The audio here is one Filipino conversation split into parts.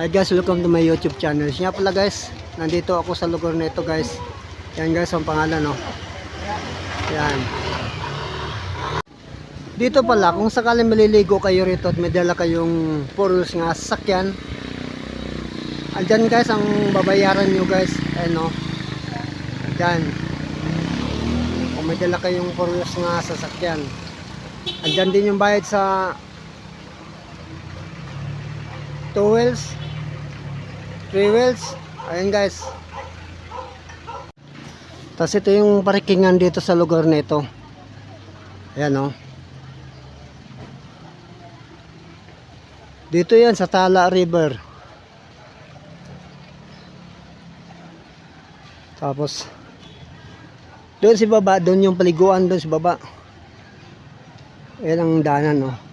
Hi guys, welcome to my YouTube channel. Siya pala guys, nandito ako sa lugar na ito guys. Yan guys, ang pangalan no. Yan. Dito pala, kung sakaling maliligo kayo rito at may dala kayong 4 nga sakyan, andyan guys ang babayaran nyo guys. Ayan oh. no. Andyan. Kung may dala kayong 4 nga sasakyan, andyan din yung bayad sa towels 3 wheels. Ayun guys. Tapos ito yung parikingan dito sa lugar na ito. Ayan o dito yan sa Tala River. Tapos doon si baba doon yung paliguan doon si baba. Ayan ang danan o oh.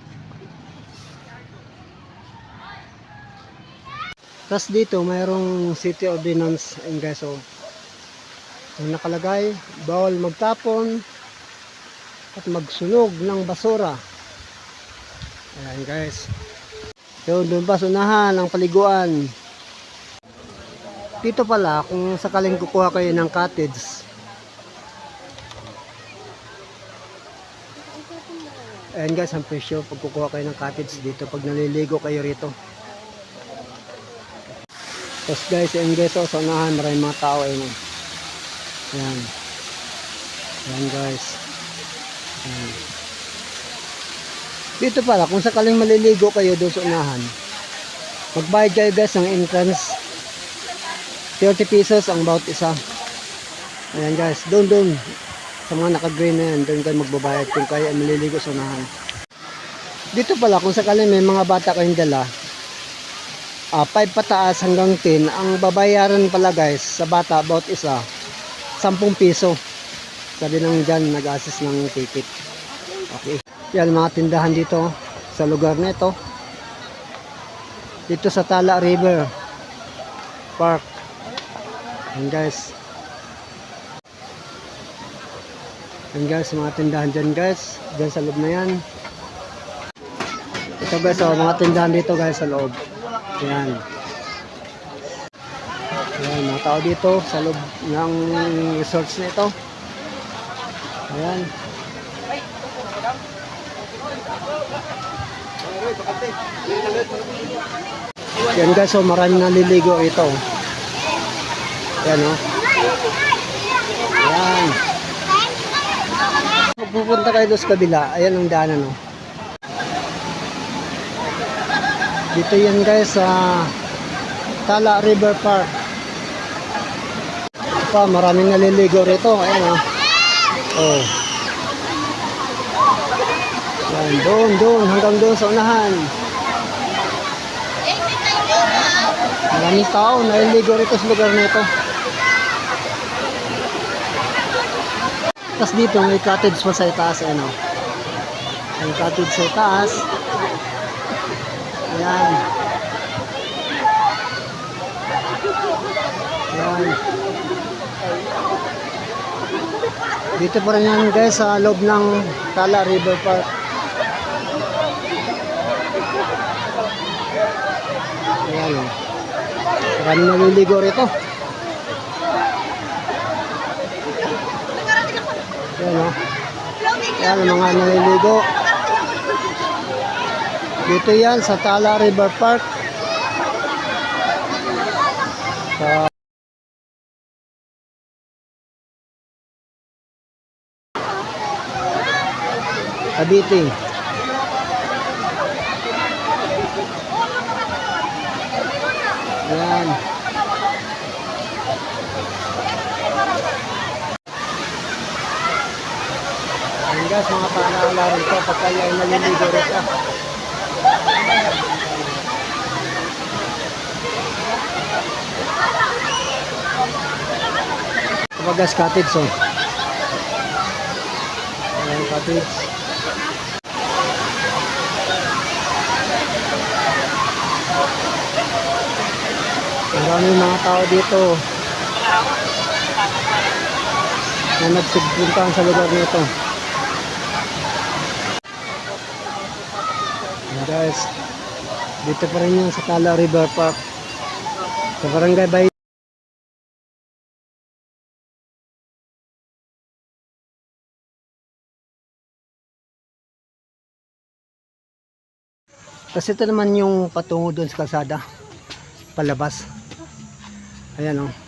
Tapos dito mayroong city ordinance ayun guys so yung nakalagay bawal magtapon at magsunog ng basura. Ayan guys. Yun, doon pa sunahan ang paliguan. Dito pala, kung sakaling kukuha kayo ng cottage, Ayan guys, ang presyo pag kukuha kayo ng cottage dito, pag naliligo kayo rito. Tapos guys, guys, oh, sa unahan, maraming mga tao. Oh. ayan. Ayan guys. Ayan. Dito pala, kung sakaling maliligo kayo doon sa unahan, magbayad kayo guys ng entrance. 30 pesos ang bawat isa. Ayan guys, doon doon. Sa mga naka-green na yan, doon kayo magbabayad kung kayo ay maliligo sa unahan. Dito pala, kung sakaling may mga bata kayong dala, ah 5 pataas hanggang 10, ang babayaran pala guys sa bata about isa, 10 piso. Sabi nang dyan, nag-assist ng ticket. Okay. Yan mga tindahan dito sa lugar na ito. Dito sa Tala River Park. Yan guys. Yan guys, mga tindahan dyan guys. Dyan sa loob na yan. Ito guys, oh, mga tindahan dito guys sa loob. Yan. Yan, mga tao dito sa loob ng resorts na ito. Ayan. Yan guys, so maraming naliligo ito. Yan oh. Yan. Pag pupunta kayo doon sa kabila, ayan ang daanan oh. Dito yan guys sa Tala River Park. Pa, maraming naliligo rito. Ayan oh. Oh. Yan, doon, doon, hanggang doon sa unahan. Maraming tao, naliligo rito sa lugar na ito. Tapos dito, may cottage pa sa itaas, ano. May cottage sa itaas. Ayan. Ayan. Dito pa rin yan guys sa loob ng Tala River Park. Ayan o. Maraming naliligo rito. Ayan o. Ayan ang mga naliligo. Dito yan sa Tala River Park. Sa Cavite. Ayan. Ayan guys, mga paalaala rito pag kayo ay naliligo rito. Guys, cottage oh. Ayan, cottage. Maraming mga tao dito na nagsigpuntahan sa lugar nito. Ayan guys, dito pa rin yan sa Tala River Park. Sa Barangay Bay. Kasi ito naman yung patungo doon sa kalsada. Palabas. Ayan oh.